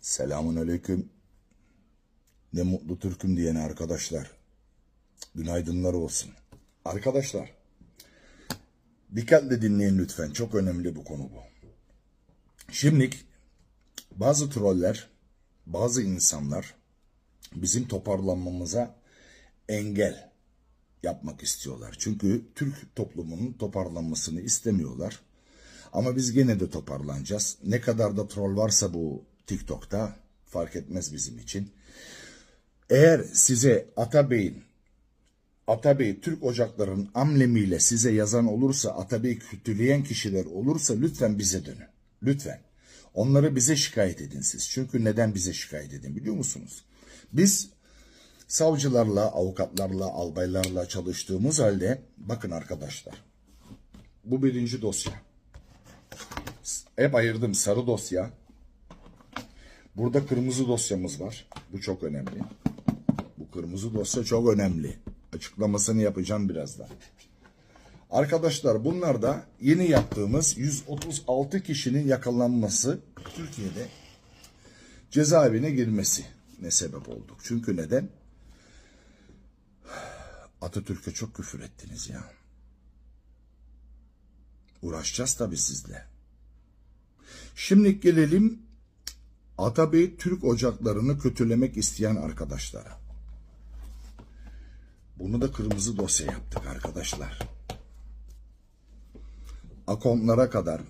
Selamun aleyküm. Ne mutlu Türk'üm diyene arkadaşlar. Günaydınlar olsun. Arkadaşlar, dikkatle dinleyin lütfen. Çok önemli bu konu bu. Şimdi bazı troller, bazı insanlar bizim toparlanmamıza engel yapmak istiyorlar. Çünkü Türk toplumunun toparlanmasını istemiyorlar. Ama biz gene de toparlanacağız. Ne kadar da troll varsa bu TikTok'ta fark etmez bizim için. Eğer size Atabey'in Atabey Türk Ocakları'nın amblemiyle size yazan olursa, Atabey kötüleyen kişiler olursa lütfen bize dönün. Lütfen. Onları bize şikayet edin siz. Çünkü neden bize şikayet edin biliyor musunuz? Biz savcılarla, avukatlarla, albaylarla çalıştığımız halde bakın arkadaşlar. Bu birinci dosya. Hep ayırdım sarı dosya. Burada kırmızı dosyamız var. Bu çok önemli. Bu kırmızı dosya çok önemli. Açıklamasını yapacağım birazdan. Arkadaşlar bunlar da yeni yaptığımız 136 kişinin yakalanması Türkiye'de cezaevine girmesi ne sebep olduk. Çünkü neden? Atatürk'e çok küfür ettiniz ya. Uğraşacağız tabii sizle. Şimdi gelelim Atabey Türk ocaklarını kötülemek isteyen arkadaşlara. Bunu da kırmızı dosya yaptık arkadaşlar. Akontlara kadar,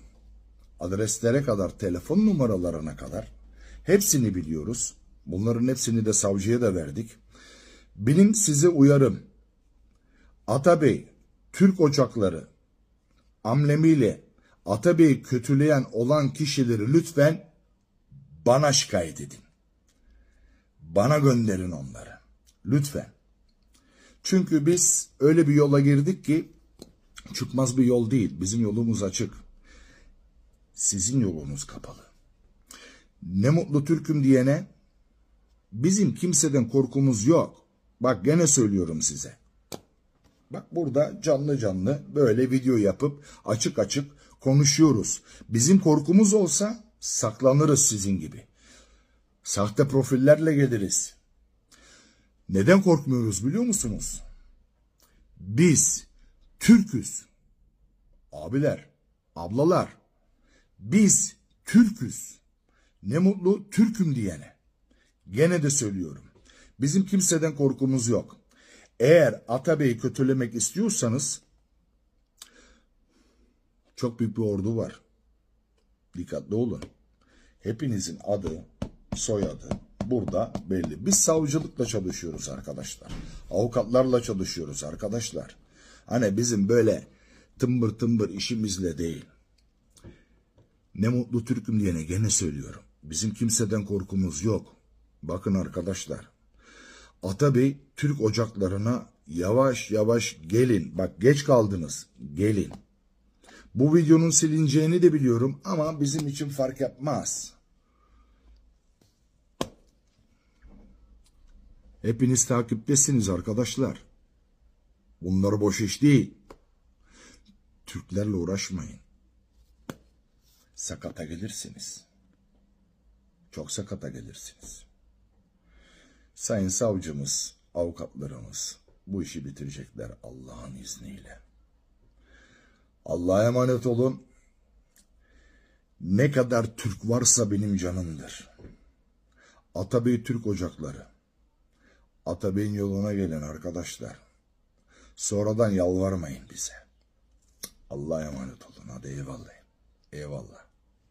adreslere kadar, telefon numaralarına kadar hepsini biliyoruz. Bunların hepsini de savcıya da verdik. Benim size uyarım. Atabey, Türk ocakları amlemiyle Atabey'i kötüleyen olan kişileri lütfen bana şikayet edin. Bana gönderin onları. Lütfen. Çünkü biz öyle bir yola girdik ki çıkmaz bir yol değil. Bizim yolumuz açık. Sizin yolunuz kapalı. Ne mutlu Türk'üm diyene bizim kimseden korkumuz yok. Bak gene söylüyorum size. Bak burada canlı canlı böyle video yapıp açık açık konuşuyoruz. Bizim korkumuz olsa saklanırız sizin gibi. Sahte profillerle geliriz. Neden korkmuyoruz biliyor musunuz? Biz Türküz. Abiler, ablalar. Biz Türküz. Ne mutlu Türk'üm diyene. Gene de söylüyorum. Bizim kimseden korkumuz yok. Eğer Atabey'i kötülemek istiyorsanız çok büyük bir ordu var. Dikkatli olun. Hepinizin adı, soyadı burada belli. Biz savcılıkla çalışıyoruz arkadaşlar. Avukatlarla çalışıyoruz arkadaşlar. Hani bizim böyle tımbır tımbır işimizle değil. Ne mutlu Türk'üm diyene gene söylüyorum. Bizim kimseden korkumuz yok. Bakın arkadaşlar. Atabey Türk ocaklarına yavaş yavaş gelin. Bak geç kaldınız. Gelin. Bu videonun silineceğini de biliyorum ama bizim için fark yapmaz. Hepiniz takiptesiniz arkadaşlar. Bunlar boş iş değil. Türklerle uğraşmayın. Sakata gelirsiniz. Çok sakata gelirsiniz. Sayın savcımız, avukatlarımız bu işi bitirecekler Allah'ın izniyle. Allah'a emanet olun. Ne kadar Türk varsa benim canımdır. Atabey Türk Ocakları. Atabey'in yoluna gelin arkadaşlar. Sonradan yalvarmayın bize. Allah'a emanet olun. Hadi eyvallah. Eyvallah.